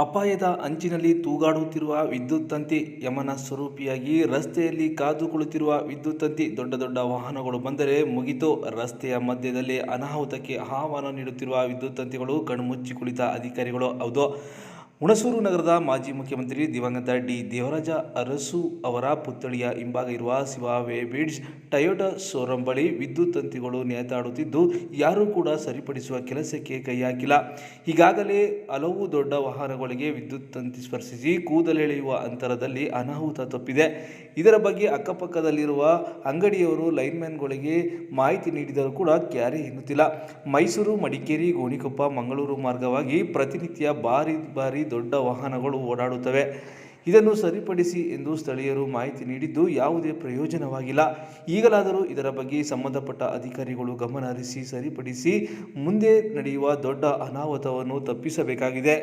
ಅಪಾಯದ ಅಂಚಿನಲ್ಲಿ ತೂಗಾಡುತ್ತಿರುವ ವಿದ್ಯುತ್ ತಂತಿ ಯಮನ ಸ್ವರೂಪಿಯಾಗಿ ರಸ್ತೆಯಲ್ಲಿ ಕಾದು ಕುಳಿತಿರುವ ವಿದ್ಯುತ್ ತಂತಿ ದೊಡ್ಡ ದೊಡ್ಡ ವಾಹನಗಳು ಬಂದರೆ ಮುಗಿತು ರಸ್ತೆಯ ಮಧ್ಯದಲ್ಲಿ ಅನಾಹುತಕ್ಕೆ ಆಹ್ವಾನ ನೀಡುತ್ತಿರುವ ವಿದ್ಯುತ್ ತಂತಿಗಳು ಕಣ್ಮುಚ್ಚಿ ಕುಳಿತ ಅಧಿಕಾರಿಗಳು. ಹೌದು. ಹುಣಸೂರು ನಗರದ ಮಾಜಿ ಮುಖ್ಯಮಂತ್ರಿ ದಿವಂಗತ ಡಿ ದೇವರಾಜ ಅರಸು ಅವರ ಪುತ್ಥಳಿಯ ಹಿಂಭಾಗ ಇರುವ ಶಿವ ವೇಬಿಡ್ಸ್ ಟಯೋಟಾ ಶೋರೂಂ ಬಳಿ ವಿದ್ಯುತ್ ತಂತಿಗಳು ನೇತಾಡುತ್ತಿದ್ದು, ಯಾರೂ ಕೂಡ ಸರಿಪಡಿಸುವ ಕೆಲಸಕ್ಕೆ ಕೈ ಹಾಕಿಲ್ಲ ಈಗಾಗಲೇ ಹಲವು ದೊಡ್ಡ ವಾಹನಗಳಿಗೆ ವಿದ್ಯುತ್ ತಂತಿ ಸ್ಪರ್ಶಿಸಿ ಕೂದಲೆಳೆಯುವ ಅಂತರದಲ್ಲಿ ಅನಾಹುತ ತಪ್ಪಿದೆ. ಇದರ ಬಗ್ಗೆ ಅಕ್ಕಪಕ್ಕದಲ್ಲಿರುವ ಅಂಗಡಿಯವರು ಲೈನ್ಮ್ಯಾನ್ಗಳಿಗೆ ಮಾಹಿತಿ ನೀಡಿದರೂ ಕೂಡ ಕ್ಯಾರಿ ಎನ್ನುತ್ತಿಲ್ಲ. ಮೈಸೂರು, ಮಡಿಕೇರಿ, ಗೋಣಿಕೊಪ್ಪ, ಮಂಗಳೂರು ಮಾರ್ಗವಾಗಿ ಪ್ರತಿನಿತ್ಯ ಭಾರಿ ಭಾರಿ ದೊಡ್ಡ ವಾಹನಗಳು ಓಡಾಡುತ್ತವೆ. ಇದನ್ನು ಸರಿಪಡಿಸಿ ಎಂದು ಸ್ಥಳೀಯರು ಮಾಹಿತಿ ನೀಡಿದ್ದು ಯಾವುದೇ ಪ್ರಯೋಜನವಾಗಿಲ್ಲ. ಈಗಲಾದರೂ ಇದರ ಬಗ್ಗೆ ಸಂಬಂಧಪಟ್ಟ ಅಧಿಕಾರಿಗಳು ಗಮನ ಹರಿಸಿ ಸರಿಪಡಿಸಿ ಮುಂದೆ ನಡೆಯುವ ದೊಡ್ಡ ಅನಾಹುತವನ್ನು ತಪ್ಪಿಸಬೇಕಾಗಿದೆ.